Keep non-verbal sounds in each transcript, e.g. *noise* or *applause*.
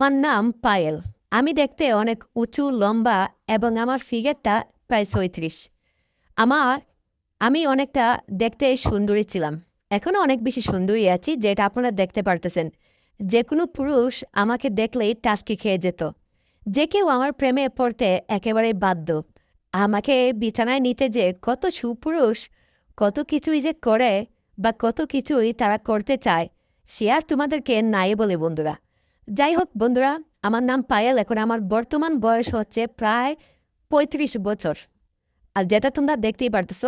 আমার নাম পায়েল। আমি দেখতে অনেক উঁচু, লম্বা এবং আমার ফিগারটা প্রায় ছয়ত্রিশ। আমার আমি অনেকটা দেখতে সুন্দরী ছিলাম। এখনও অনেক বেশি সুন্দরী আছি যেটা আপনারা দেখতে পারতেছেন। যে কোনো পুরুষ আমাকে দেখলেই টাস্কি খেয়ে যেত। যে কেউ আমার প্রেমে পড়তে একেবারে বাধ্য। আমাকে বিছানায় নিতে যে কত সুপুরুষ, কত কিছুই যে করে বা কত কিছুই তারা করতে চায়, সে আর তোমাদেরকে নাই বলে, বন্ধুরা। যাই হোক বন্ধুরা, আমার নাম পায়েল। এখন আমার বর্তমান বয়স হচ্ছে প্রায় পঁয়ত্রিশ বছর। আর যেটা তোমরা দেখতেই পারতেছ,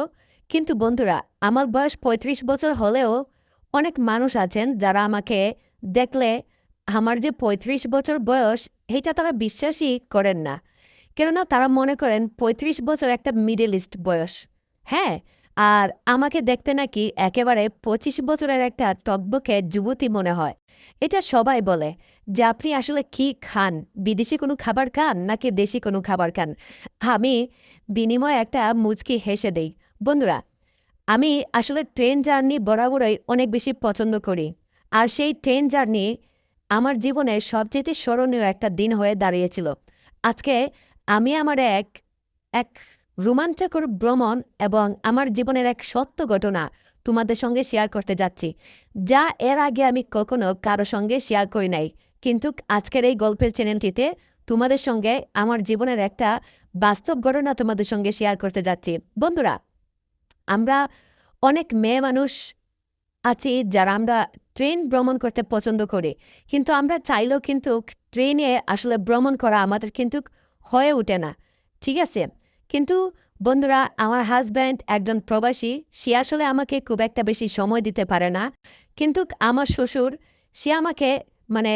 কিন্তু বন্ধুরা, আমার বয়স পঁয়ত্রিশ বছর হলেও অনেক মানুষ আছেন যারা আমাকে দেখলে আমার যে পঁয়ত্রিশ বছর বয়স এইটা তারা বিশ্বাসই করেন না। কেননা তারা মনে করেন পঁয়ত্রিশ বছর একটা মিডল ইস্ট বয়স। হ্যাঁ আর আমাকে দেখতে নাকি একেবারে পঁচিশ বছরের একটা টকবকে যুবতী মনে হয়। এটা সবাই বলে যে আপনি আসলে কি খান? বিদেশি কোনো খাবার খান নাকি দেশি কোনো খাবার খান? আমি বিনিময়ে একটা মুচকি হেসে দেই, বন্ধুরা, আমি আসলে ট্রেন জার্নি বরাবরই অনেক বেশি পছন্দ করি। আর সেই ট্রেন জার্নি আমার জীবনে সবচেয়ে স্মরণীয় একটা দিন হয়ে দাঁড়িয়েছিল। আজকে আমি আমার এক এক রোমাঞ্চকর ভ্রমণ এবং আমার জীবনের এক সত্য ঘটনা তোমাদের সঙ্গে শেয়ার করতে যাচ্ছি, যা এর আগে আমি কখনো কারও সঙ্গে শেয়ার করি নাই। কিন্তু আজকের এই গল্পের চ্যানেলটিতে তোমাদের সঙ্গে আমার জীবনের একটা বাস্তব ঘটনা তোমাদের সঙ্গে শেয়ার করতে যাচ্ছি। বন্ধুরা, আমরা অনেক মেয়ে মানুষ আছি যারা আমরা ট্রেন ভ্রমণ করতে পছন্দ করি, কিন্তু আমরা চাইলেও কিন্তু ট্রেনে আসলে ভ্রমণ করা আমাদের কিন্তু হয়ে ওঠে না। ঠিক আছে? কিন্তু বন্ধুরা, আমার হাজব্যান্ড একজন প্রবাসী, সে আসলে আমাকে খুব একটা বেশি সময় দিতে পারে না। কিন্তু আমার শ্বশুর, সে আমাকে মানে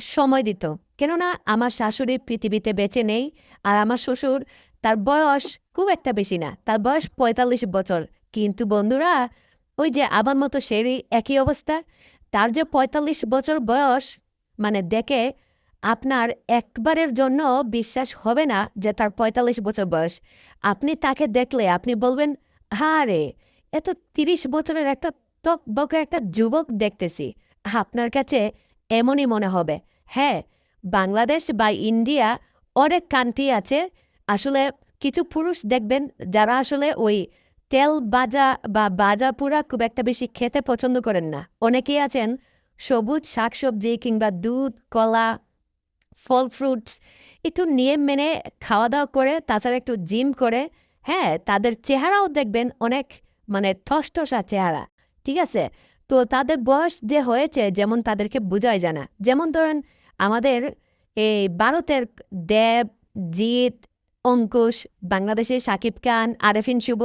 সময় দিত। কেননা আমার শাশুড়ি পৃথিবীতে বেঁচে নেই আর আমার শ্বশুর তার বয়স খুব একটা বেশি না, তার বয়স পঁয়তাল্লিশ বছর। কিন্তু বন্ধুরা, ওই যে আবার মতো সেরই একই অবস্থা। তার যে পঁয়তাল্লিশ বছর বয়স মানে দেখে আপনার একবারের জন্য বিশ্বাস হবে না যে তার পঁয়তাল্লিশ বছর বয়স। আপনি তাকে দেখলে আপনি বলবেন হ্যাঁ রে এত তিরিশ বছরের একটা টক বকে একটা যুবক দেখতেছি। আপনার কাছে এমনই মনে হবে। হ্যাঁ বাংলাদেশ বা ইন্ডিয়া অনেক কান্ট্রি আছে। আসলে কিছু পুরুষ দেখবেন যারা আসলে ওই তেল বাজা বা বাজা পুরা খুব একটা বেশি খেতে পছন্দ করেন না। অনেকেই আছেন সবুজ শাকসবজি কিংবা দুধ, কলা ফল ফ্রুটস, একটু নিয়ম মেনে খাওয়া দাওয়া করে, তাছাড়া একটু জিম করে হ্যাঁ তাদের চেহারাও দেখবেন অনেক মানে ঠসঠসা চেহারা, ঠিক আছে? তো তাদের বয়স যে হয়েছে, যেমন তাদেরকে বোঝাই জানা যেমন ধরেন, আমাদের এই ভারতের দেব, জিৎ, অঙ্কুশ, বাংলাদেশের সাকিব খান, আরেফিন শুভ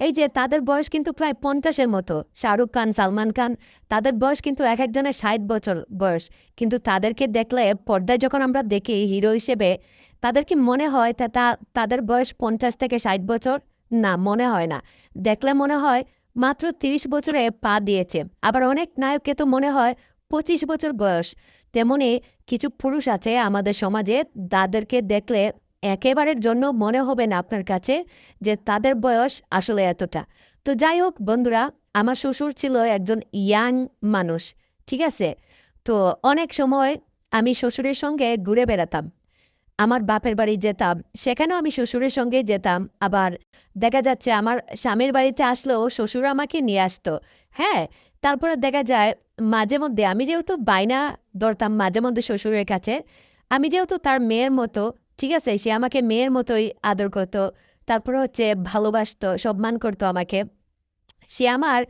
এই যে তাদের বয়স কিন্তু প্রায় পঞ্চাশের মতো, শাহরুখ খান, সালমান খান, তাদের বয়স কিন্তু এক একজনের ষাট বছর বয়স। কিন্তু তাদেরকে দেখলে পর্দায় যখন আমরা দেখি হিরো হিসেবে, তাদের কি মনে হয় তা তাদের বয়স পঞ্চাশ থেকে ষাট বছর? না, মনে হয় না। দেখলে মনে হয় মাত্র তিরিশ বছরে পা দিয়েছে। আবার অনেক নায়ককে তো মনে হয় পঁচিশ বছর বয়স। তেমনি কিছু পুরুষ আছে আমাদের সমাজে, তাদেরকে দেখলে একেবারের জন্য মনে হবে না আপনার কাছে যে তাদের বয়স আসলে এতটা। তো যাই হোক বন্ধুরা, আমার শ্বশুর ছিল একজন ইয়াং মানুষ, ঠিক আছে? তো অনেক সময় আমি শ্বশুরের সঙ্গে ঘুরে বেড়াতাম, আমার বাপের বাড়ি যেতাম, সেখানেও আমি শ্বশুরের সঙ্গে যেতাম। আবার দেখা যাচ্ছে আমার স্বামীর বাড়িতে আসলেও শ্বশুর আমাকে নিয়ে আসতো হ্যাঁ? তারপরে দেখা যায় মাঝে মধ্যে, আমি যেহেতু বাইনা ধরতাম মাঝে মধ্যে শ্বশুরের কাছে, আমি যেহেতু তার মেয়ের মতো ঠিক আছে, সে আমাকে মেয়ের মতোই আদর করতো, তারপর হচ্ছে ভালোবাসতো, সম্মান করতো আমাকে। সে আমার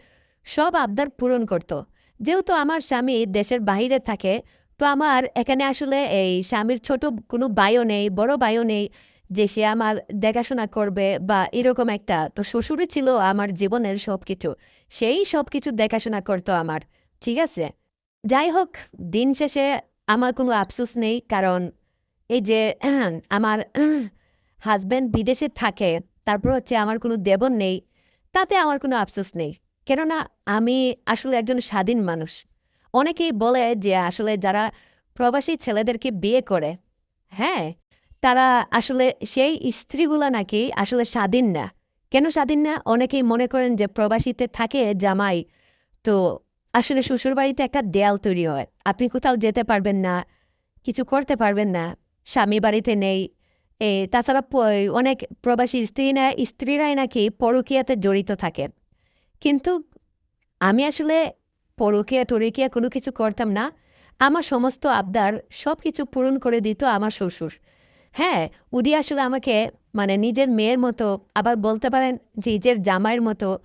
সব আবদার পূরণ করত। যেহেতু আমার স্বামী দেশের বাহিরে থাকে, তো আমার এখানে আসলে এই স্বামীর ছোট কোনো বায়ও নেই, বড় বায়ও নেই, যে সে আমার দেখাশোনা করবে বা এরকম একটা। তো শ্বশুরই ছিল আমার জীবনের সব কিছু সেই সব কিছু দেখাশোনা করতো আমার, ঠিক আছে? যাই হোক, দিন শেষে আমার কোনো আফসোস নেই, কারণ এই যে *clears throat* আমার *clears throat* হাজব্যান্ড বিদেশে থাকে, তারপর হচ্ছে আমার কোনো দেবন নেই, তাতে আমার কোনো আফসোস নেই। কেননা আমি আসলে একজন স্বাধীন মানুষ। অনেকেই বলে যে আসলে যারা প্রবাসী ছেলেদেরকে বিয়ে করে হ্যাঁ তারা আসলে সেই স্ত্রীগুলা নাকি আসলে স্বাধীন না। কেন স্বাধীন না? অনেকেই মনে করেন যে প্রবাসীতে থাকে জামাই, তো আসলে শ্বশুরবাড়িতে একটা দেয়াল তৈরি হয়। আপনি কোথাও যেতে পারবেন না, কিছু করতে পারবেন না স্বামী বাড়িতে নেই। এ, তাছাড়া অনেক প্রবাসী স্ত্রী না স্ত্রীরাই নাকি পরকীয়াতে জড়িত থাকে। কিন্তু আমি আসলে পরকীয়া, টরকিয়া কোনো কিছু করতাম না। আমার সমস্ত আবদার সব কিছু পূরণ করে দিত আমার শ্বশুর। হ্যাঁ উনি আসলে আমাকে মানে নিজের মেয়ের মতো, আবার বলতে পারেন নিজের জামাইয়ের মতো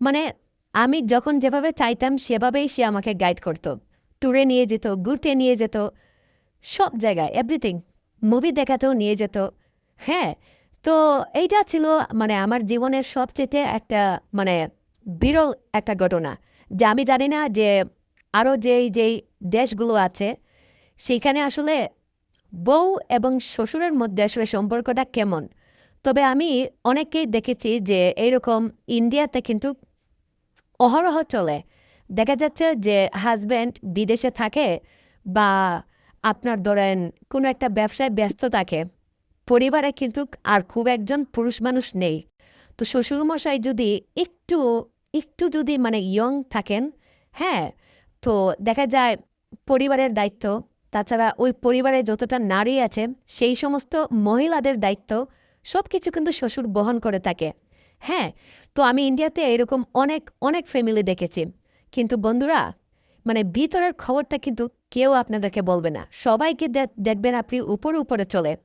মানে আমি যখন যেভাবে চাইতাম সেভাবেই সে আমাকে গাইড করত। ট্যুরে নিয়ে যেত, ঘুরতে নিয়ে যেত, সব জায়গায় এভরিথিং মুভি দেখাতেও নিয়ে যেত। হ্যাঁ তো এইটা ছিল মানে আমার জীবনের সবচেয়ে একটা মানে বিরল একটা ঘটনা। যে আমি জানি না যে আরও যেই যেই দেশগুলো আছে, সেইখানে আসলে বউ এবং শ্বশুরের মধ্যে আসলে সম্পর্কটা কেমন? তবে আমি অনেককেই দেখেছি যে এইরকম ইন্ডিয়াতে কিন্তু অহরহ চলে। দেখা যাচ্ছে যে হাজব্যান্ড বিদেশে থাকে বা আপনার ধরেন কোনো একটা ব্যবসায় ব্যস্ত থাকে, পরিবারে কিন্তু আর খুব একজন পুরুষ মানুষ নেই। তো শ্বশুরমশাই যদি একটু একটু যদি মানে ইয়ং থাকেন হ্যাঁ তো দেখা যায় পরিবারের দায়িত্ব, তাছাড়া ওই পরিবারে যতটা নারী আছে, সেই সমস্ত মহিলাদের দায়িত্ব সব কিছু কিন্তু শ্বশুর বহন করে থাকে। হ্যাঁ তো আমি ইন্ডিয়াতে এরকম অনেক অনেক ফ্যামিলি দেখেছি। কিন্তু বন্ধুরা মানে ভিতরের খবরটা কিন্তু কেউ আপনাদেরকে বলবে না। সবাইকে দেখবেন আপনি উপরে উপরে চলে।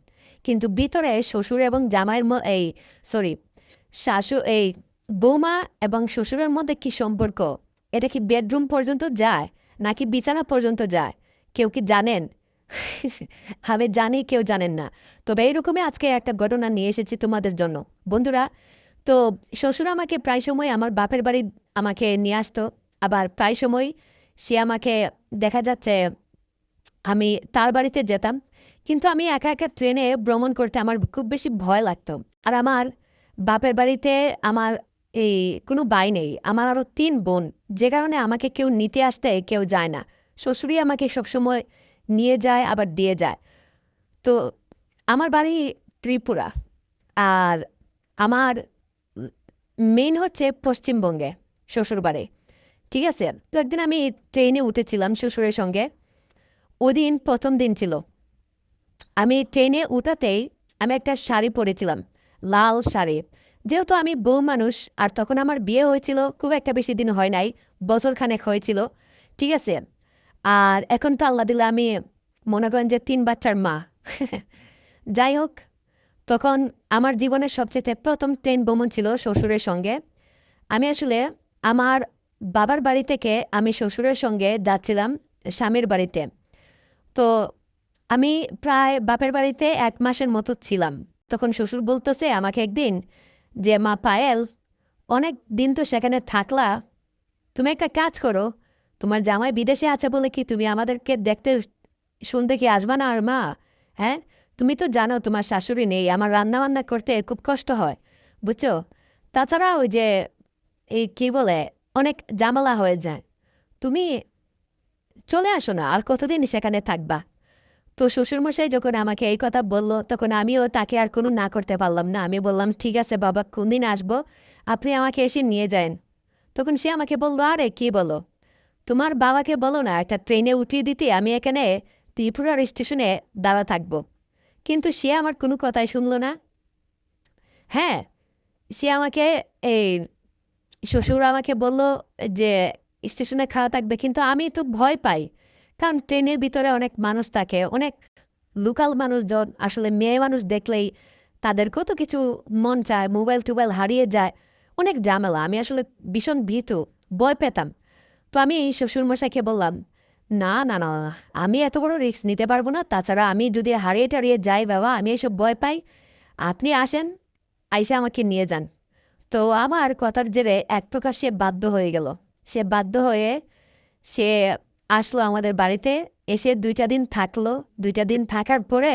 কিন্তু ভিতরে শ্বশুর এবং জামাইয়ের এই সরি শাশু, এই বৌমা এবং শ্বশুরের মধ্যে কি সম্পর্ক? এটা কি বেডরুম পর্যন্ত যায় নাকি বিছানা পর্যন্ত যায়? কেউ কি জানেন? *laughs* আমি জানি কেউ জানেন না। তবে এইরকমই আজকে একটা ঘটনা নিয়ে এসেছি তোমাদের জন্য। বন্ধুরা, তো শ্বশুর আমাকে প্রায় সময় আমার বাপের বাড়ি আমাকে নিয়ে আসতো। আবার প্রায় সময় সে আমাকে দেখা যাচ্ছে আমি তার বাড়িতে যেতাম, কিন্তু আমি একা একা ট্রেনে ভ্রমণ করতে আমার খুব বেশি ভয় লাগতো। আর আমার বাপের বাড়িতে আমার এই কোনো বাই নেই, আমার আরও তিন বোন। যে কারণে আমাকে কেউ নিতে আসতে কেউ যায় না। শ্বশুরই আমাকে সবসময় নিয়ে যায়, আবার দিয়ে যায়। তো আমার বাড়ি ত্রিপুরা। আর আমার মেইন হচ্ছে পশ্চিমবঙ্গে, শ্বশুরবাড়ি। ঠিক আছে, তো একদিন আমি ট্রেনে উঠেছিলাম শ্বশুরের সঙ্গে। ওদিন প্রথম দিন ছিল। আমি ট্রেনে উঠাতেই আমি একটা শাড়ি পরেছিলাম, লাল শাড়ি। যেহেতু আমি বউ মানুষ, আর তখন আমার বিয়ে হয়েছিল, খুব একটা বেশি দিন হয় নাই, বছরখানেক হয়েছিল, ঠিক আছে? আর এখন তো আল্লাহ দিলে আমি মনে করেন যে তিন বাচ্চার মা। *laughs* যাই হোক, তখন আমার জীবনের সবচেয়ে প্রথম ট্রেন ভ্রমণ ছিল শ্বশুরের সঙ্গে। আমি আসলে আমার বাবার বাড়ি থেকে আমি শ্বশুরের সঙ্গে যাচ্ছিলাম স্বামীর বাড়িতে। তো আমি প্রায় বাপের বাড়িতে এক মাসের মতো ছিলাম। তখন শ্বশুর বলতেছে আমাকে একদিন যে, মা পায়েল, অনেক দিন তো সেখানে থাকলা, তুমি একটা কাজ করো, তোমার জামাই বিদেশে আছে বলে কি তুমি আমাদেরকে দেখতে শুনতে কি আসবা না আর মা? হ্যাঁ তুমি তো জানো তোমার শাশুড়ি নেই, আমার রান্না বান্না করতে খুব কষ্ট হয়, বুঝছ? তাছাড়া ওই যে, এই কী বলে অনেক জামালা হয়ে যায়। তুমি চলে আসো না, আর কতদিন সেখানে থাকবা? তো শ্বশুরমশাই যখন আমাকে এই কথা বলল, তখন আমিও তাকে আর কোনো না করতে পারলাম না। আমি বললাম, ঠিক আছে বাবা, কোন দিন আসব? আপনি আমাকে এসে নিয়ে যান। তখন সে আমাকে বলল, আরে, কি বলো? তোমার বাবাকে বলো না, একটা ট্রেনে উঠিয়ে দিতে আমি এখানে ত্রিপুরার স্টেশনে দাঁড়া থাকব। কিন্তু সে আমার কোনো কথাই শুনল না। হ্যাঁ সে আমাকে এই শ্বশুর আমাকে বলল যে স্টেশনে খাওয়া থাকবে কিন্তু আমি তো ভয় পাই। কারণ ট্রেনের ভিতরে অনেক মানুষ থাকে অনেক লোকাল মানুষজন আসলে মেয়ে মানুষ দেখলেই তাদেরকেও তো কিছু মন চায় মোবাইল টোবাইল হারিয়ে যায়। অনেক ঝামেলা আমি আসলে ভীষণ ভীত ভয় পেতাম। তো আমি এই শ্বশুরমশাইকে বললাম না না না না, আমি এত বড় রিস্ক নিতে পারব না। তাছাড়া আমি যদি হারিয়ে টারিয়ে যাই বাবা আমি এসব ভয় পাই। আপনি আসেন আইসা আমাকে নিয়ে যান। তো আমার কথার জেরে এক প্রকার সে বাধ্য হয়ে গেল। সে বাধ্য হয়ে সে আসলো আমাদের বাড়িতে, এসে দুইটা দিন থাকল। দুইটা দিন থাকার পরে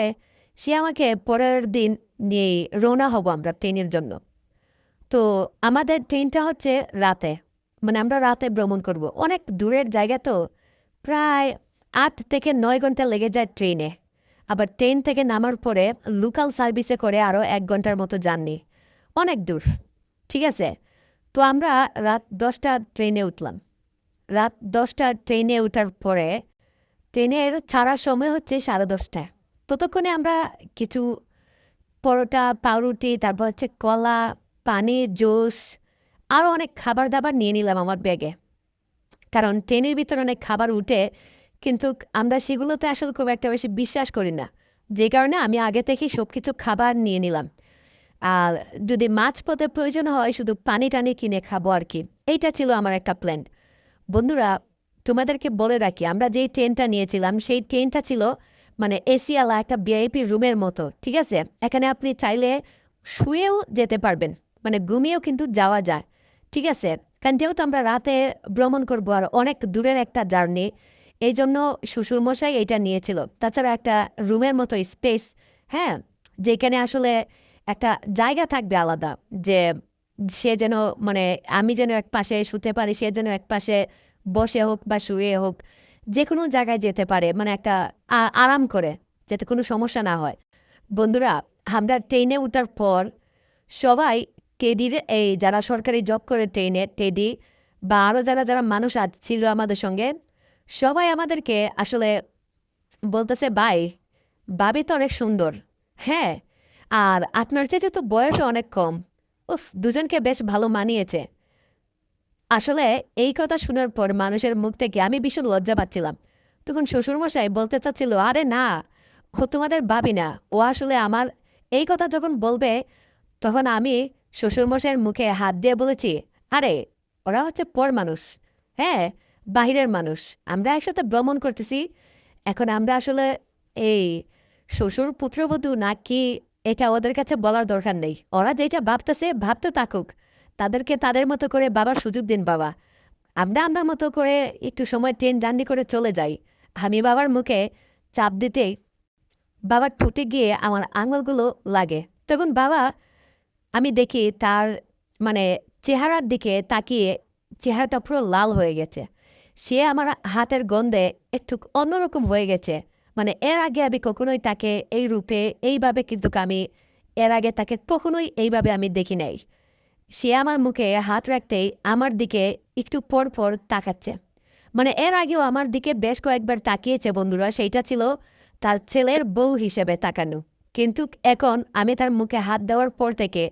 সে আমাকে পরের দিন নিয়ে রওনা হব আমরা ট্রেনের জন্য। তো আমাদের ট্রেনটা হচ্ছে রাতে মানে আমরা রাতে ভ্রমণ করব। অনেক দূরের জায়গা তো, প্রায় আট থেকে নয় ঘণ্টা লেগে যায় ট্রেনে। আবার ট্রেন থেকে নামার পরে লোকাল সার্ভিসে করে আরও এক ঘণ্টার মতো যাননি অনেক দূর। ঠিক আছে? তো আমরা রাত দশটা ট্রেনে উঠলাম। রাত দশটা ট্রেনে ওঠার পরে ট্রেনের ছাড়ার সময় হচ্ছে সাড়ে দশটা। ততক্ষণে আমরা কিছু পরোটা, পাউরুটি, তারপর হচ্ছে কলা পানি জুস আরও অনেক খাবার দাবার নিয়ে নিলাম আমার ব্যাগে। কারণ ট্রেনের ভিতরে অনেক খাবার উঠে কিন্তু আমরা সেগুলোতে আসলে খুব একটা বেশি বিশ্বাস করি না। যে কারণে আমি আগে থেকেই সব কিছু খাবার নিয়ে নিলাম। যদি মাছ পথে প্রয়োজন হয়, শুধু পানি টানি কিনে খাব আর কি। এইটা ছিল আমার একটা প্ল্যান বন্ধুরা, তোমাদেরকে বলে রাখি, আমরা যেই ট্রেনটা নিয়েছিলাম, সেই ট্রেনটা ছিল মানে এসিয়ালা একটা ভিআইপি রুমের মতো, ঠিক আছে? এখানে আপনি চাইলে শুয়েও যেতে পারবেন মানে ঘুমিয়েও কিন্তু যাওয়া যায়, ঠিক আছে? কারণ যেহেতু আমরা রাতে ভ্রমণ করব আর অনেক দূরের একটা জার্নি, এই জন্য শ্বশুরমশাই এইটা নিয়েছিল। তাছাড়া একটা রুমের মতো স্পেস হ্যাঁ? যেখানে আসলে একটা জায়গা থাকবে আলাদা যে সে যেন মানে আমি যেন এক পাশে শুতে পারি, সে যেন এক পাশে বসে হোক বা শুয়ে হোক যে কোনো জায়গায় যেতে পারে মানে একটা আরাম করে, যাতে কোনো সমস্যা না হয়। বন্ধুরা, আমরা ট্রেনে ওঠার পর সবাই টেডির, এই যারা সরকারি জব করে ট্রেনে, টেডি বা আরও যারা যারা মানুষ আজ ছিল আমাদের সঙ্গে, সবাই আমাদেরকে আসলে বলতেছে, বাই, বাবি তো অনেক সুন্দর। হ্যাঁ আর আপনার চাইতে তো বয়সও অনেক কম। উফ, দুজনকে বেশ ভালো মানিয়েছে। আসলে এই কথা শোনার পর মানুষের মুখ থেকে আমি ভীষণ লজ্জা পাচ্ছিলাম। তখন শ্বশুরমশাই বলতে চাচ্ছিল, আরে না, ও তোমাদের ভাবি না। ও আসলে আমার এই কথা যখন বলবে, তখন আমি শ্বশুরমশাইয়ের মুখে হাত দিয়ে বলেছি, আরে, ওরা হচ্ছে পর মানুষ। হ্যাঁ বাহিরের মানুষ। আমরা একসাথে ভ্রমণ করতেছি। এখন আমরা আসলে এই শ্বশুর, পুত্রবধূ না কি এটা ওদের কাছে বলার দরকার নেই। ওরা যেটা ভাবতেছে, ভাবতে থাকুক। তাদেরকে তাদের মতো করে বাবার সুযোগ দিন, বাবা। আমরা আমরা মতো করে একটু সময় ট্রেন জার্নি করে চলে যাই। আমি বাবার মুখে চাপ দিতেই বাবার ঠুটে গিয়ে আমার আঙুলগুলো লাগে। তখন বাবা, আমি দেখি তার মানে চেহারার দিকে তাকিয়ে চেহারাটা পুরো লাল হয়ে গেছে। সে আমার হাতের গন্ধে একটু অন্যরকম হয়ে গেছে। মানে এর আগে আমি কখনোই তাকে এই রূপে, এইভাবে কিন্তু আমি, এর আগে তাকে কখনোই এইভাবে আমি দেখি নাই। সে আমার মুখে হাত রাখতেই আমার দিকে একটু পর পর তাকাচ্ছে। মানে এর আগেও আমার দিকে বেশ কয়েকবার তাকিয়েছে বন্ধুরা, সেইটা ছিল তার ছেলের বউ হিসেবে তাকানো। কিন্তু এখন আমি তার মুখে হাত দেওয়ার পর থেকে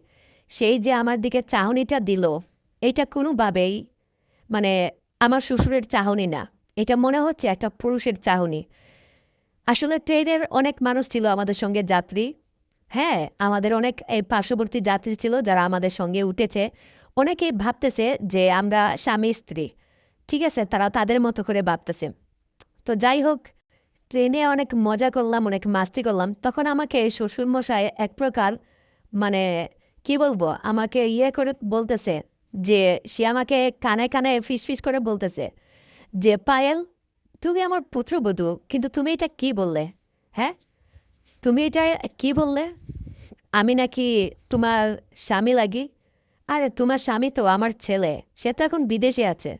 সেই যে আমার দিকে চাহনিটা দিল এইটা কোনোভাবেই মানে আমার শ্বশুরের চাহনি না। এটা মনে হচ্ছে একটা পুরুষের চাহনি। আসলে ট্রেনের অনেক মানুষ ছিল আমাদের সঙ্গে যাত্রী। হ্যাঁ আমাদের অনেক এই পার্শ্ববর্তী যাত্রী ছিল যারা আমাদের সঙ্গে উঠেছে। অনেকেই ভাবতেছে যে আমরা স্বামী, স্ত্রী। ঠিক আছে, তারা তাদের মতো করে ভাবতেছে। তো যাই হোক, ট্রেনে অনেক মজা করলাম, অনেক মাস্তি করলাম। তখন আমাকে শ্বশুরমশাই এক প্রকার মানে কি বলব, আমাকে ইয়ে করে বলতেছে যে, সে আমাকে কানে কানে ফিস ফিস করে বলতেছে যে, পায়েল তুমি আমার পুত্রবধূ কিন্তু তুমি এটা কি বললে? হ্যাঁ? তুমি এটা কি বললে? আমি নাকি তোমার স্বামী লাগি? আরে, তোমার স্বামী তো আমার ছেলে, সে তো এখন বিদেশে আছে।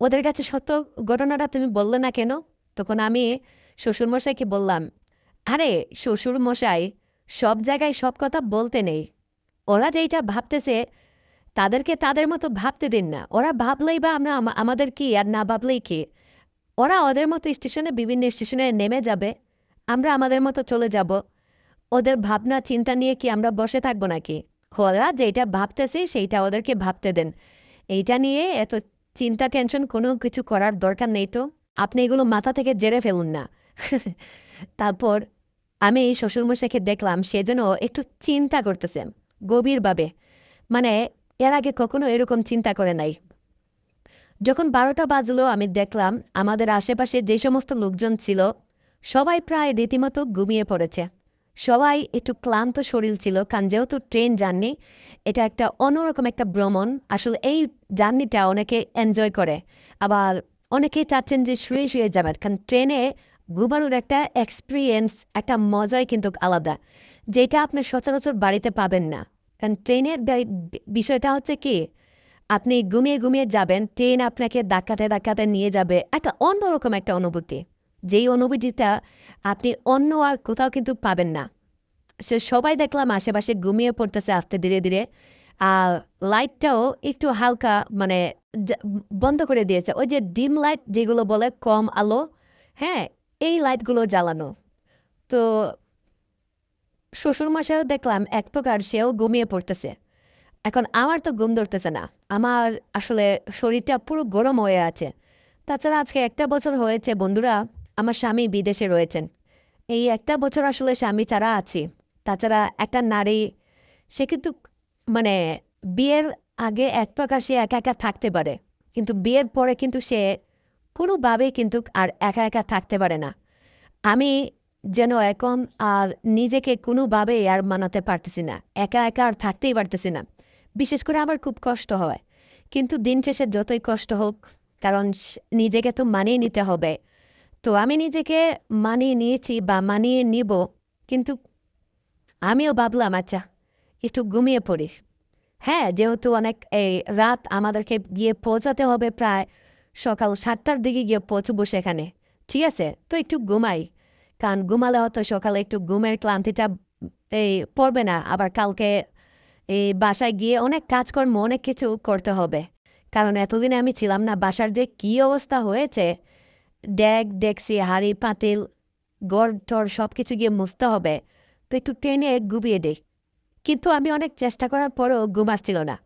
ওদের কাছে সত্য ঘটনাটা তুমি বললে না কেন? তখন আমি শ্বশুরমশাইকে বললাম, আরে, শ্বশুরমশাই, সব জায়গায় সব কথা বলতে নেই। ওরা যেইটা ভাবতেছে, তাদেরকে তাদের মতো ভাবতে দিন না। ওরা ভাবলেই বা আমরা, আমাদের কি আর না ভাবলেই কি? ওরা ওদের মতো স্টেশনে বিভিন্ন স্টেশনে নেমে যাবে। আমরা আমাদের মতো চলে যাব। ওদের ভাবনা, চিন্তা নিয়ে কি আমরা বসে থাকব নাকি? ওরা যেটা ভাবতেছে সেইটা ওদেরকে ভাবতে দেন। এইটা নিয়ে এত চিন্তা, টেনশন, কোনো কিছু করার দরকার নেই তো। আপনি এগুলো মাথা থেকে জেরে ফেলুন না। *laughs* তারপর আমি এই শ্বশুরমশাইকে দেখলাম, সে যেন একটু চিন্তা করতেছে, গভীরভাবে। মানে এর আগে কখনো এরকম চিন্তা করে নাই। যখন বারোটা বাজলো, আমি দেখলাম আমাদের আশেপাশে যে সমস্ত লোকজন ছিল, সবাই প্রায় রীতিমতো ঘুমিয়ে পড়েছে। সবাই একটু ক্লান্ত শরীর ছিল, কারণ যেহেতু ট্রেন জার্নি, এটা একটা অন্যরকম একটা ভ্রমণ। আসলে এই জার্নিটা অনেকে এনজয় করে, আবার অনেকেই চাচ্ছেন যে শুয়ে শুয়ে যাবেন কারণ ট্রেনে ঘুমানোর একটা এক্সপিরিয়েন্স একটা মজাই কিন্তু আলাদা, যেটা আপনি সচরাচর বাড়িতে পাবেন না। কারণ ট্রেনের বিষয়টা হচ্ছে কি আপনি ঘুমিয়ে ঘুমিয়ে যাবেন, ট্রেন আপনাকে ধাক্কাতে ধাক্কাতে নিয়ে যাবে। একটা অন্যরকম একটা অনুভূতি। যেই অনুভূতিটা আপনি অন্য আর কোথাও কিন্তু পাবেন না। সে সবাই দেখলাম আশেপাশে ঘুমিয়ে পড়তেছে আস্তে ধীরে ধীরে। আর লাইটটাও একটু হালকা মানে বন্ধ করে দিয়েছে। ওই যে ডিম লাইট যেগুলো বলে কম আলো হ্যাঁ এই লাইটগুলো জ্বালানো। তো শ্বশুরমশাইও দেখলাম এক প্রকার সেও ঘুমিয়ে পড়তেছে। এখন আমার তো ঘুম ধরতেছে না। আমার আসলে শরীরটা পুরো গরম হয়ে আছে। তাছাড়া আজকে একটা বছর হয়েছে, বন্ধুরা, আমার স্বামী বিদেশে রয়েছেন। এই একটা বছর আসলে স্বামী ছাড়া আছি। তাছাড়া একটা নারী, সে কিন্তু মানে বিয়ের আগে এক প্রকার সে একা একা থাকতে পারে। কিন্তু বিয়ের পরে কিন্তু সে কোনোভাবেই কিন্তু আর একা একা থাকতে পারে না। আমি যেন এখন আর নিজেকে কোনোভাবেই আর মানাতে পারতেছি না। একা একা আর থাকতেই পারতেছি না। বিশেষ করে আমার খুব কষ্ট হয়। কিন্তু দিন শেষে যতই কষ্ট হোক, কারণ নিজেকে তো মানিয়ে নিতে হবে। তো আমি নিজেকে মানিয়ে নিয়েছি বা মানিয়ে নিব, কিন্তু আমিও ভাবলাম আচ্ছা একটু ঘুমিয়ে পড়ি। হ্যাঁ যেহেতু অনেক, এই রাত আমাদেরকে গিয়ে পৌঁছাতে হবে প্রায় সকাল সাতটার দিকে গিয়ে পৌঁছবো সেখানে। ঠিক আছে, তো একটু ঘুমাই। কারণ ঘুমালে হয়তো সকালে একটু ঘুমের ক্লান্তিটা, এই পড়বে না। আবার কালকে এই বাসায় গিয়ে অনেক কাজকর্ম, অনেক কিছু করতে হবে। কারণ এতদিনে আমি ছিলাম না, বাসার যে কী অবস্থা হয়েছে ড্যাগ ডেক্সি, হাড়ি, পাতিল, গড়, টর সব কিছু গিয়ে মুছতে হবে। তো একটু টেনে গুবিয়ে দিই। কিন্তু আমি অনেক চেষ্টা করার পরও ঘুম আসছিল না।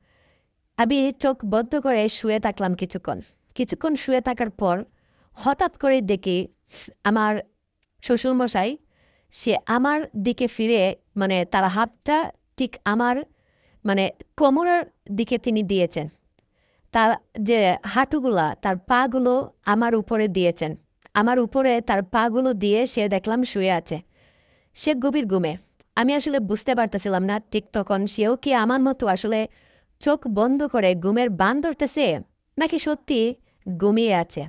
আমি চোখ বদ্ধ করে শুয়ে থাকলাম কিছুক্ষণ। কিছুক্ষণ শুয়ে থাকার পর হঠাৎ করে দেখি আমার শ্বশুরমশাই, সে আমার দিকে ফিরে মানে তার হাতটা ঠিক আমার মানে কোমরের দিকে তিনি দিয়েছেন। তার যে হাঁটুগুলা, তার পাগুলো আমার উপরে দিয়েছেন। আমার উপরে তার পাগুলো দিয়ে সে দেখলাম শুয়ে আছে। সে গভীর ঘুমে। আমি আসলে বুঝতে পারতেছিলাম না ঠিক তখন সেও কি আমার মতো আসলে চোখ বন্ধ করে ঘুমের বান ধরতেছে, নাকি সত্যি ঘুমিয়ে আছে?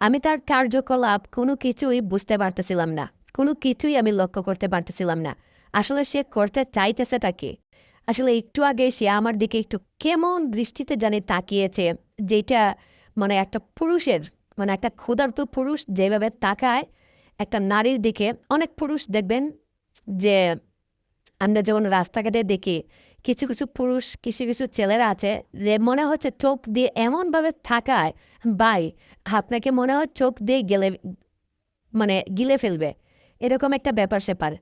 আমি তার কার্যকলাপ কোনো কিছুই বুঝতে পারতেছিলাম না। কোনো কিছুই আমি লক্ষ্য করতে পারতেছিলাম না। আসলে সে করতে চাইতেছেটা কি? আসলে একটু আগে সে আমার দিকে একটু কেমন দৃষ্টিতে জানি তাকিয়েছে যেটা মানে একটা পুরুষের মানে একটা ক্ষুধার্ত পুরুষ যেভাবে তাকায়, একটা নারীর দিকে অনেক পুরুষ দেখবেন যে আমরা যেমন রাস্তাঘাটে দেখি, কিছু কিছু পুরুষ, কিছু কিছু ছেলেরা আছে যে মনে হচ্ছে চোখ দিয়ে এমনভাবে থাকায় বাই আপনাকে মনে হয় চোখ দিয়ে গেলে মানে গিলে ফেলবে। এরকম একটা ব্যাপার স্যাপার।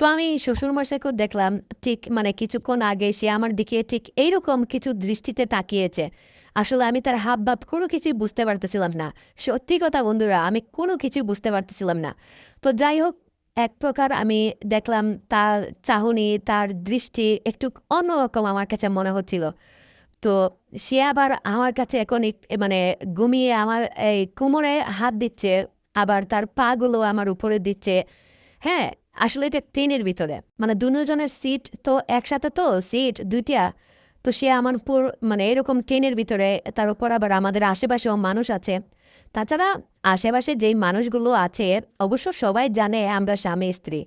তো আমি শ্বশুরমশাইকেও দেখলাম, ঠিক মানে কিছুক্ষণ আগে সে আমার দিকে ঠিক এইরকম কিছু দৃষ্টিতে তাকিয়েছে। আসলে আমি তার হাব ভাব কোনো কিছুই বুঝতে পারতেছিলাম না। সত্যি কথা বন্ধুরা, আমি কোনো কিছু বুঝতে পারতেছিলাম না। তো যাই হোক, এক প্রকার আমি দেখলাম তার চাহনি, তার দৃষ্টি একটু অন্যরকম আমার কাছে মনে হচ্ছিল। তো সে আবার আমার কাছে এখন মানে ঘুমিয়ে আমার এই কোমরে হাত দিচ্ছে, আবার তার পাগুলো আমার উপরে দিচ্ছে। হ্যাঁ আসলে এটা ট্রেনের ভিতরে। মানে দুজনের সিট তো একসাথে তো সিট দুইটা। তো সে আমার পুর মানে এরকম ট্রেনের ভিতরে, তার উপর আবার আমাদের আশেপাশেও মানুষ আছে। তাছাড়া আশেপাশে যেই মানুষগুলো আছে, অবশ্য সবাই জানে আমরা স্বামী, স্ত্রী।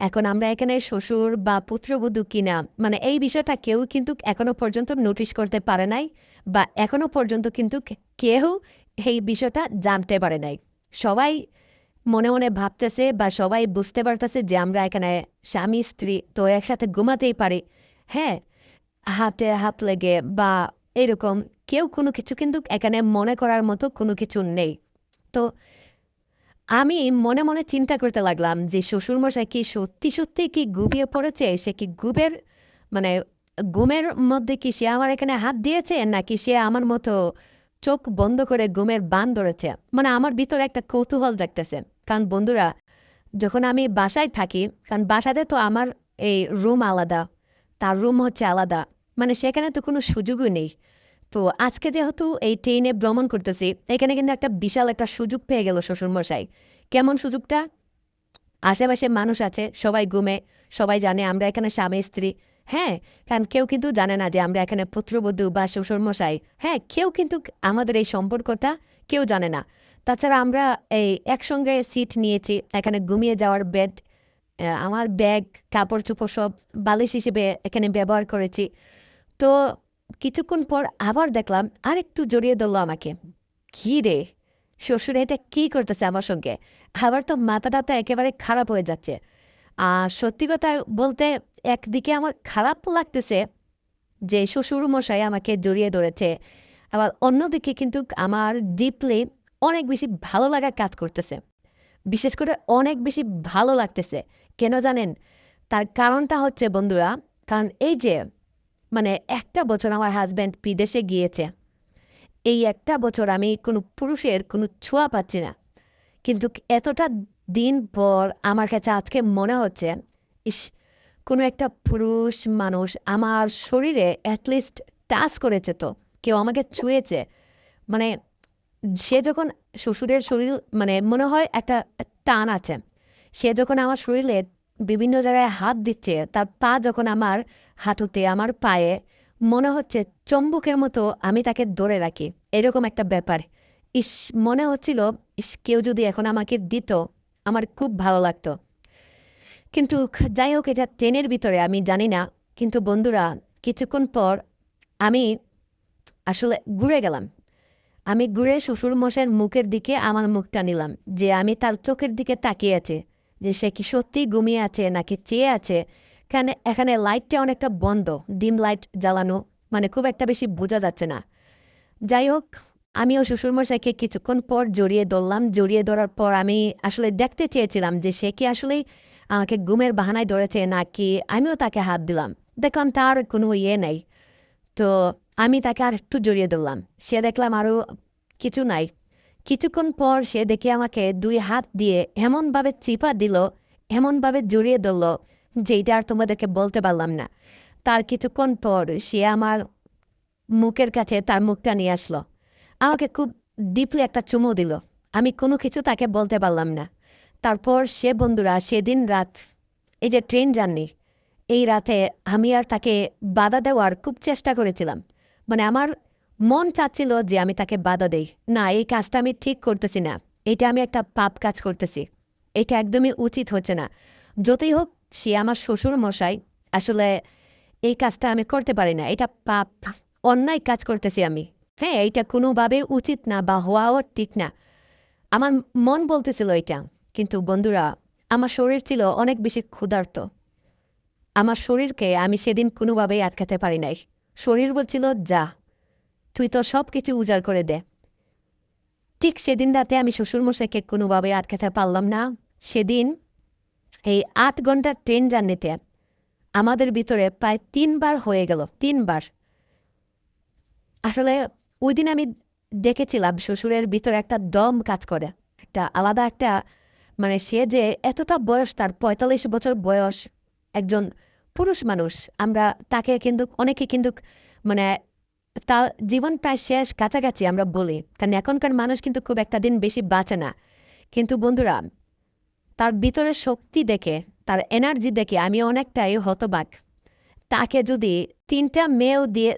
এখন আমরা এখানে শ্বশুর বা পুত্রবধূ কিনা? মানে এই বিষয়টা কেউ কিন্তু এখনও পর্যন্ত নোটিশ করতে পারে নাই বা এখনও পর্যন্ত কিন্তু কেউ এই বিষয়টা জানতে পারে নাই। সবাই মনে মনে ভাবতেছে বা সবাই বুঝতে পারতেছে যে আমরা এখানে স্বামী, স্ত্রী তো একসাথে ঘুমাতেই পারি। হ্যাঁ হাতে হাত লেগে বা এরকম কেউ কোনো কিছু কিন্তু এখানে মনে করার মতো কোনো কিছু নেই। তো আমি মনে মনে চিন্তা করতে লাগলাম যে শ্বশুরমশাই কি সত্যি সত্যি কি ঘুমিয়ে পড়েছে? সে কি ঘুমের মানে ঘুমের মধ্যে কি সে আমার এখানে হাত দিয়েছে নাকি সে আমার মতো চোখ বন্ধ করে ঘুমের বান ধরেছে? মানে আমার ভিতরে একটা কৌতূহল রাখতেছে কারণ বন্ধুরা, যখন আমি বাসায় থাকি, কারণ বাসাতে তো আমার এই রুম আলাদা, তার রুম হচ্ছে আলাদা মানে সেখানে তো কোনো সুযোগই নেই। তো আজকে যেহেতু এই ট্রেনে ভ্রমণ করতেছি, এখানে কিন্তু একটা বিশাল একটা সুযোগ পেয়ে গেল শ্বশুরমশাই। কেমন সুযোগটা? আশেপাশে মানুষ আছে, সবাই ঘুমে, সবাই জানে আমরা এখানে স্বামী, স্ত্রী। হ্যাঁ কারণ কেউ কিন্তু জানে না যে আমরা এখানে পুত্রবধূ বা শ্বশুরমশাই। হ্যাঁ কেউ কিন্তু আমাদের এই সম্পর্কটা কেউ জানে না। তাছাড়া আমরা এই একসঙ্গে সিট নিয়েছি, এখানে ঘুমিয়ে যাওয়ার বেড আমার ব্যাগ কাপড় চোপড় সব বালিশ হিসেবে এখানে ব্যবহার করেছি। তো কিছুক্ষণ পর আবার দেখলাম আরেকটু জড়িয়ে ধরলো আমাকে। কী রে? শ্বশুর এটা কী করতেছে আমার সঙ্গে? আবার তো মাথা টাথা একেবারে খারাপ হয়ে যাচ্ছে। আর সত্যি কথা বলতে একদিকে আমার খারাপ লাগতেছে যে শ্বশুর মশাই আমাকে জড়িয়ে ধরেছে, আবার অন্যদিকে কিন্তু আমার ডিপলি অনেক বেশি ভালো লাগা কাজ করতেছে। বিশেষ করে অনেক বেশি ভালো লাগতেছে। কেন জানেন? তার কারণটা হচ্ছে, বন্ধুরা, কারণ এই যে মানে একটা বছর আমার হাজব্যান্ড বিদেশে গিয়েছে। এই একটা বছর আমি কোনো পুরুষের কোনো ছোঁয়া পাচ্ছি না। কিন্তু এতটা দিন পর আমার কাছে আজকে মনে হচ্ছে, ইস, কোনো একটা পুরুষ মানুষ আমার শরীরে অ্যাটলিস্ট টাচ করেছে তো, কেউ আমাকে ছুঁয়েছে। মানে সে যখন শ্বশুরের শরীর মানে মনে হয় একটা টান আছে, সে যখন আমার শরীরে বিভিন্ন জায়গায় হাত দিচ্ছে, তার পা যখন আমার হাঁটুতে, আমার পায়ে, মনে হচ্ছে চম্বুকের মতো আমি তাকে ধরে রাখি। এরকম একটা ব্যাপার। ইস, মনে হচ্ছিল, ইস, কেউ যদি এখন আমাকে দিত, আমার খুব ভালো লাগতো। কিন্তু যাই হোক, এটা ট্রেনের ভিতরে, আমি জানি না। কিন্তু বন্ধুরা, কিছুক্ষণ পর আমি আসলে ঘুরে গেলাম। আমি ঘুরে শ্বশুর মশাইয়ের মুখের দিকে আমার মুখটা নিলাম, যে আমি তার চোখের দিকে তাকিয়ে আছে, যে সে কি সত্যি ঘুমিয়ে আছে নাকি চেয়ে আছে। কারণ এখানে লাইটটা অনেকটা বন্ধ, ডিম লাইট জ্বালানো মানে খুব একটা বেশি বোঝা যাচ্ছে না। যাই হোক, আমিও শ্বশুরমশাইকে কিছুক্ষণ পর জড়িয়ে ধরলাম। জড়িয়ে ধরার পর আমি আসলে দেখতে চেয়েছিলাম যে সে কি আসলেই আমাকে ঘুমের বাহানায় ধরেছে নাকি আমিও তাকে হাত দিলাম। দেখলাম তার কোনো ইয়ে নেই। তো আমি তাকে আর একটু জড়িয়ে ধরলাম। সে দেখলাম আরও কিছু নাই। কিছুক্ষণ পর সে দেখে আমাকে দুই হাত দিয়ে এমনভাবে চিপা দিল, এমনভাবে জড়িয়ে ধরল যেটা আর তোমাদেরকে বলতে পারলাম না। তার কিছুক্ষণ পর সে আমার মুখের কাছে তার মুখটা নিয়ে আসলো। আমাকে খুব ডিপলি একটা চুমু দিল। আমি কোনো কিছু তাকে বলতে পারলাম না। তারপর সে বন্ধুরা সেদিন রাত, এই যে ট্রেন জার্নি, এই রাতে আমি আর তাকে বাধা দেওয়ার খুব চেষ্টা করেছিলাম। মানে আমার মন চাচ্ছিল যে আমি তাকে বাধা দেই। না, এই কাজটা আমি ঠিক করতেছি না। এটা আমি একটা পাপ কাজ করতেছি। এটা একদমই উচিত হচ্ছে না। যতই হোক, সে আমার শ্বশুর মশাই আসলে এই কাজটা আমি করতে পারি না। এটা পাপ, অন্যায় কাজ করতেছি আমি। হ্যাঁ এইটা কোনোভাবে উচিত না বা হওয়াও ঠিক না। আমার মন বলতেছিল এটা। কিন্তু বন্ধুরা, আমার শরীর ছিল অনেক বেশি ক্ষুধার্ত। আমার শরীরকে আমি সেদিন কোনোভাবেই আটকাতে পারি নাই। শরীর বলছিল, যা, তুই তো সব কিছু উজাড় করে দে। ঠিক সেদিন রাতে আমি শ্বশুরমশাইকে কোনোভাবে আটকাতে পারলাম না। সেদিন এই আট ঘণ্টার ট্রেন জার্নিতে আমাদের ভিতরে প্রায় তিনবার হয়ে গেল, তিনবার। আসলে ওই দিন আমি দেখেছিলাম শ্বশুরের ভিতরে একটা দম কাজ করে, একটা আলাদা একটা মানে সে যে এতটা বয়স, তার পঁয়তাল্লিশ বছর বয়স, একজন পুরুষ মানুষ, আমরা তাকে কিন্তু, অনেকে কিন্তু মানে তার জীবন প্রায় শেষ কাছাকাছি আমরা বলি। কারণ এখনকার মানুষ কিন্তু খুব একটা দিন বেশি বাঁচে না। কিন্তু বন্ধুরা, তার ভিতরে শক্তি দেখে, তার এনার্জি দেখে আমি অনেকটাই হতবাক। তাকে যদি তিনটা মেয়েও দিয়ে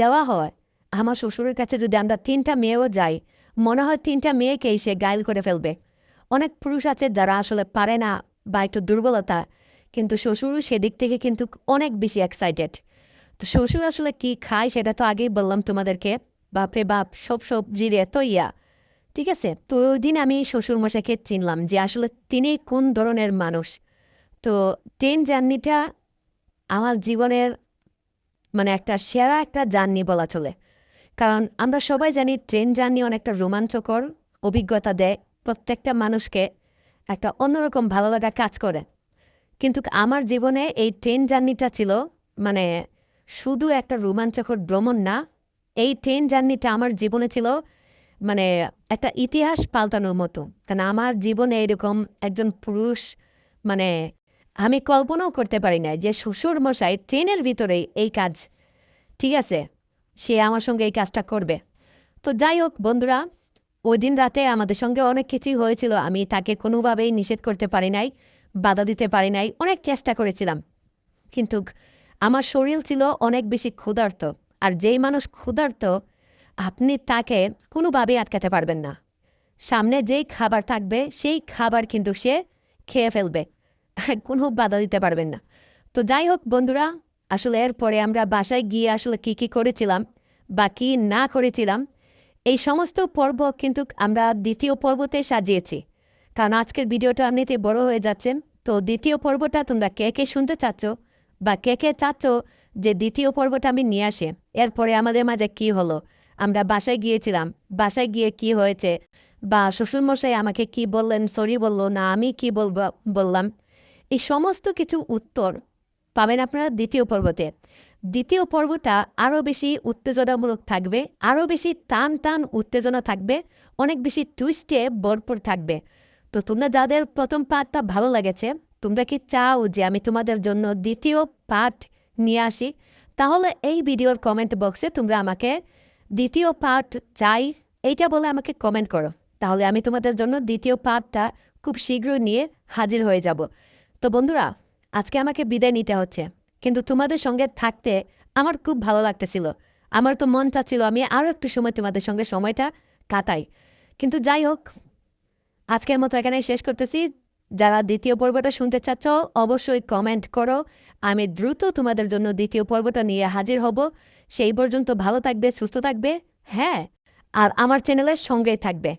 দেওয়া হয়, আমার শ্বশুরের কাছে যদি আমরা তিনটা মেয়েও যাই, মনে হয় তিনটা মেয়েকেই সে গাইল করে ফেলবে। অনেক পুরুষ আছে যারা আসলে পারে না বা একটু দুর্বলতা কিন্তু শ্বশুরও সেদিক থেকে কিন্তু অনেক বেশি এক্সাইটেড তো শ্বশুর আসলে কি খায় সেটা তো আগেই বললাম তোমাদেরকে। বাপরে বাপ, সব সবজির এত ইয়া। ঠিক আছে? তো ওই দিন আমি শ্বশুর মশাইকে চিনলাম যে আসলে তিনি কোন ধরনের মানুষ। তো ট্রেন জার্নিটা আমার জীবনের মানে একটা সেরা একটা জার্নি বলা চলে। কারণ আমরা সবাই জানি ট্রেন জার্নি অনেকটা রোমাঞ্চকর অভিজ্ঞতা দেয়। প্রত্যেকটা মানুষকে একটা অন্যরকম ভালো লাগা কাজ করে। কিন্তু আমার জীবনে এই ট্রেন জার্নিটা ছিল মানে শুধু একটা রোমাঞ্চকর ভ্রমণ না, এই ট্রেন জার্নিটা আমার জীবনে ছিল মানে একটা ইতিহাস পাল্টানোর মতো। কারণ আমার জীবনে এরকম একজন পুরুষ মানে আমি কল্পনাও করতে পারি না যে শ্বশুর মশাই ট্রেনের ভিতরেই এই কাজ, ঠিক আছে, সে আমার সঙ্গে এই কাজটা করবে। তো যাই হোক বন্ধুরা, ওই দিন রাতে আমাদের সঙ্গে অনেক কিছুই হয়েছিল, আমি তাকে কোনোভাবেই নিষেধ করতে পারি নাই। বাধা দিতে পারি নাই, অনেক চেষ্টা করেছিলাম। কিন্তু আমার শরীর ছিল অনেক বেশি ক্ষুধার্ত, আর যেই মানুষ ক্ষুধার্ত, আপনি তাকে কোনোভাবেই আটকাতে পারবেন না। সামনে যেই খাবার থাকবে, সেই খাবার কিন্তু সে খেয়ে ফেলবে। কোনো বাধা দিতে পারবেন না। তো যাই হোক বন্ধুরা, আসলে এরপরে আমরা বাসায় গিয়ে আসলে কি কি করেছিলাম বা কী না করেছিলাম, এই সমস্ত পর্ব কিন্তু আমরা দ্বিতীয় পর্বতে সাজিয়েছি। কারণ আজকের ভিডিওটা এমনিতে বড় হয়ে যাচ্ছে। তো দ্বিতীয় পর্বটা তোমরা কে কে শুনতে চাচ্ছ বা কে কে চাচ্ছ যে দ্বিতীয় পর্বটা আমি নিয়ে আসে? এরপরে আমাদের মাঝে কি হলো? আমরা বাসায় গিয়েছিলাম। বাসায় গিয়ে কি হয়েছে? বা শ্বশুরমশাই আমাকে কি বললেন? সরি বলল না, আমি কি বলব, বললাম? এই সমস্ত কিছু উত্তর পাবেন আপনারা দ্বিতীয় পর্বতে। দ্বিতীয় পর্বটা আরও বেশি উত্তেজনামূলক থাকবে, আরও বেশি টান টান উত্তেজনা থাকবে, অনেক বেশি টুইস্টে ভরপুর থাকবে। তো তোমরা যাদের প্রথম পার্টটা ভালো লেগেছে, তোমরা কি চাও যে আমি তোমাদের জন্য দ্বিতীয় পার্ট নিয়ে আসি? তাহলে এই ভিডিওর কমেন্ট বক্সে তোমরা আমাকে দ্বিতীয় পার্ট চাই, এইটা বলে আমাকে কমেন্ট করো। তাহলে আমি তোমাদের জন্য দ্বিতীয় পার্টটা খুব শীঘ্রই নিয়ে হাজির হয়ে যাব। তো বন্ধুরা, আজকে আমাকে বিদায় নিতে হচ্ছে, কিন্তু তোমাদের সঙ্গে থাকতে আমার খুব ভালো লাগতেছিল। আমার তো মন চাচ্ছিল আমি আরও একটু সময় তোমাদের সঙ্গে সময়টা কাটাই। কিন্তু যাই হোক আজকের মতো এখানে শেষ করতেছি। যারা দ্বিতীয় পর্বটা শুনতে চাচ্ছ, অবশ্যই কমেন্ট করো। আমি দ্রুত তোমাদের জন্য দ্বিতীয় পর্বটা নিয়ে হাজির হব। সেই পর্যন্ত ভালো থাকবে, সুস্থ থাকবে হ্যাঁ আর আমার চ্যানেলের সঙ্গেই থাকবে।